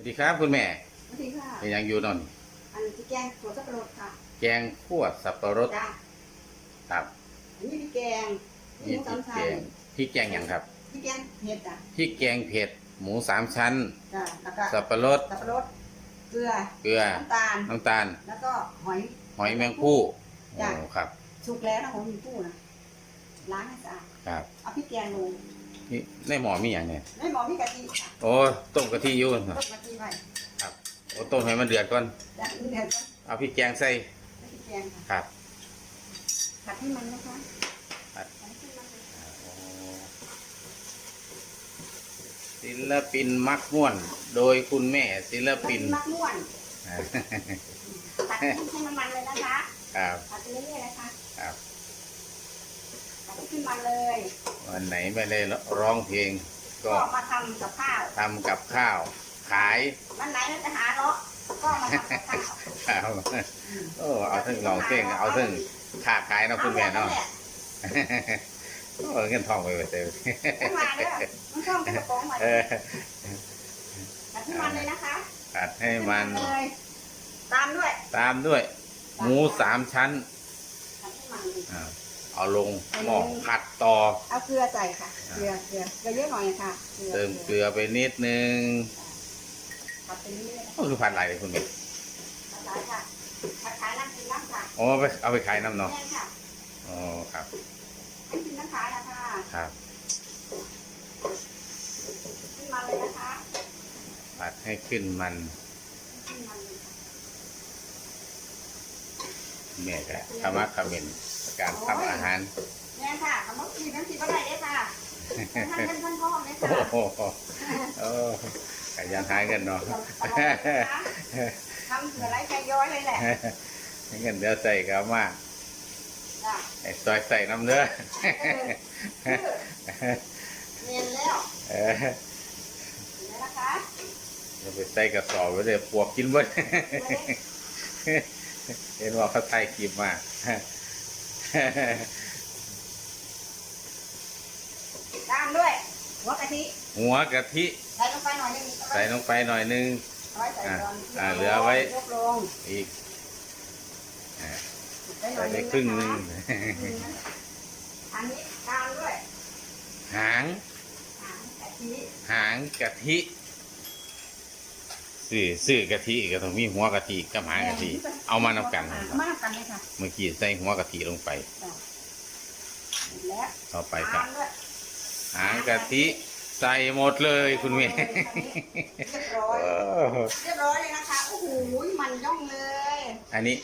วัสดีครับคุณแม่สวัสดีค่ะ เป็นยังอยู่นอนอันนี้พี่แกงถั่วสับปะรดค่ะแกงขั่วสับปะรดจ้าครับอันนี้พี่แกงหมูนี่สามพริกชั้แกนงพริกแกงอย่างครับพี่แกงเผ็ดจ้ะพริกแกงเผ็ดหมูสามชั้น จ้าแล้วก็สับปะรดสับปะรดเกลือเกลือน้ำตาล น้ำตาล แล้วก็หอย หอยแมงผู้จ้ะ โอ้ครับสุกแล้วนะของมีผู้นะล้างให้สะอาดครับเอาพี่แกงลง นี่ในหมอมีอย่างเนี่ยไม่หมอมีกะทิค่ะโอ้ต้มกะทิอยู่ต้มกะทิไว้โอ้ต้มให้มันเดือดก่อนจ้ะนี่เดี๋ยวจะเอาพริกแกงใส่ให้พี่แกงค่ะครับผัดให้มันนะคะผัดผัดให้มันเลยโอ้ศิลปินมักม่วน โดยคุณแม่ศิลผัดปินให้มักม่วนผัดให้มันมันเลยนะคะครับผัดไปเรื่อยๆนะคะครับผัดให้ ขึ้นมันเลยวันไหนไม่ได้ร้องเพลง ก็ก็มาทำกับข้าวทำกับข้าว ขายวันไหนเราจะหาเลาะก็มาทำกับข้าวครับโอ้เอาทั้งร้องเพลงเอาทั้งค้าขายเนาะคุณแม่เนาะโอ้เงินทองไปหมดเลยไม่มาเด้อมันช่องกระป๋องมาเออผัดให้มันเลยนะคะตัดให้มันเลยตามด้วยตามด้วย หมูสามชั้นผัดให้มันเลย อ่า เอาลงหม้อผัดต่อ เอาเกลือใส่ค่ะ เกลือเกลือเกลือเยอะหน่อยค่ะเติมเกลือไปนิดนึงผัดไปเรื่อยๆนะโอ้คือผัดอะไรคุณแม่ผัดหลายค่ะผัดขายน้ำกินน้ำค่ะโอ้เอาไปเอาไปขายน้ำเนาะแม่ค่ะอ๋อครับน้ำกินน้ำขายนะคะครับขึ้นมาเลยนะคะผัดให้ขึ้นมันขึ้นมาเลยค่ะแม่ก็ธรรมะคเมน การทำอาหารแม่ค่ะคำว่ากินน้ำกินอะไรได้ค่ะท่านเป็นท่านพ่อเลยโอ้ค่ะโหโอ้ขยันหาเงินเนาะทำเผื่อไรใจย้อยเลยแหละเงินเดือใส่ก็เอามาจ้ะไอ้ซอยใส่น้ำเด้อเออเนียนแล้วเออเห็นไหมนะคะเราไปใส่กระสอบไว้เลยปวกกินเบิดเห็นว่าเขาไทยคลิปมา ตามด้วย หัวกะทิหัวกะทิ ใส่ลงไปหน่อยนึงใส่ลงไปหน่อยนึงเอาไว้ใส่ก่อนอ่าเหลือไว้ยกลงอีกอ่าใส่หน่ใส่อยไปนึงครึ่งหนึงอันนี้ตามด้วย หาง หางกะทิหางกะทิ ซื้อซื้อกะทิก็ต้องมีหัวกะทิกับหางกะทิเอามานำกันเอามานำกันเลยค่ะเมื่อกี้ใส่หัวกะทิลงไปเสร็จแล้วต่อไปก็ตามด้วยหางกะทิใส่หมดเลยคุณเมย์เรียบร้อยเออเรียบร้อยเลยนะคะโอ้โหมันย่องเลย อันนี้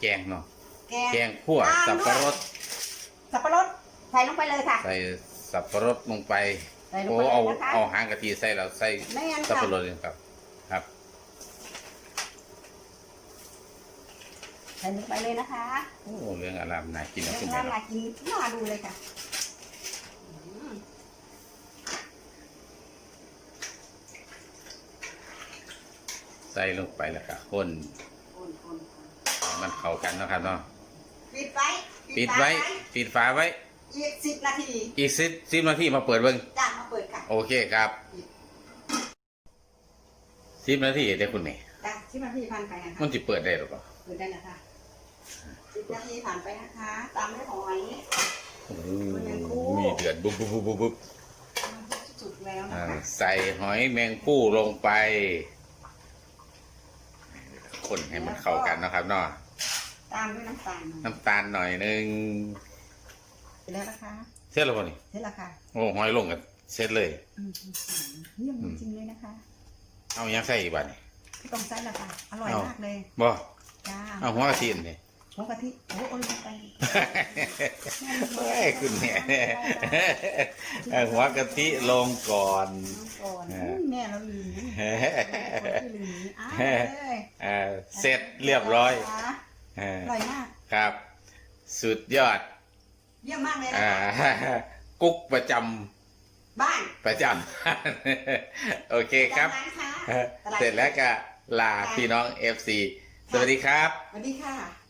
แกงเนาะแกงแกงขั่วสับปะรด สับปะรดใส่ลงไปเลยค่ะใส่สับปะรดลงไปใส่ลงโอ้ไปเลเอายนะคะเอาหางกะทิใส่แล้วใส่ไม่งั้นสับค่ะปะรดเลยครับครับ ใส่ลงไปเลยนะคะโอ้เรื่องอารามน่ากินนะเดี๋ยวคุณน่าแม่มาเนาะกินน่าดูเลยค่ะอืมใส่ลงไปแล้วก็คนคนคนคนให้มันเข้ากันเนาะครับเนาะปิดไว้ปิดไว้ ปิดฝาไว้ อีกสิบนาที อีกสิบสิบนาทีมาเปิดเบิ่งจ้ามาเปิดค่ะ โอเคครับสิบนาทีเด้คุณแม่จ้าสิบนาทีผ่านไปนะคะมันจะเปิดได้หรือเปล่าเปิดได้แล้วค่ะ สิบนาทีผ่านไปนะคะ ตามด้วยหอยโอ้โหมันยังคู่มีเดือดบุ๊บบุ๊บบุ๊บบุ๊บบุ๊บสุดแล้วนะอ่าคะใส่หอยแมงผู้ลงไป คนให้มันเข้ากันนะครับเนาะตามด้วยน้ำตาลหน่อยน้ำตาลหน่อยนึงเสร็จแล้วนะคะเสร็จแล้วป่ะนี่เสร็จแล้วค่ะโอ้หอยลงกันเสร็จเลย อืมอืมอืมเยี่ยมจริงๆเลยนะคะเอายังใส่อีกบ้านี่ ไม่ต้องใส่ละค่ะ อร่อยมากเลยบ่จ้าเอาหัวกะทินี่ หัวกะทิโอ้โอ้ลงไปเฮ้ยคุณเนี่ยเอาหัวกะทิลงก่อนก่อนเอออุ้ยแม่เราลืมนี่คนที่ลืมนี่อ้าวเลยอ่าเสร็จเรียบร้อยนะคะอ่าอร่อยมากครับ สุดยอด เยี่ยมมากเลยนะอ่าคะกุ๊กประจบ้านำประจำโอเคครับจากนั้นค่ะเสร็จแล้วก็ลาพี่น้อง FC สวัสดีครับ สวัสดีค่ะ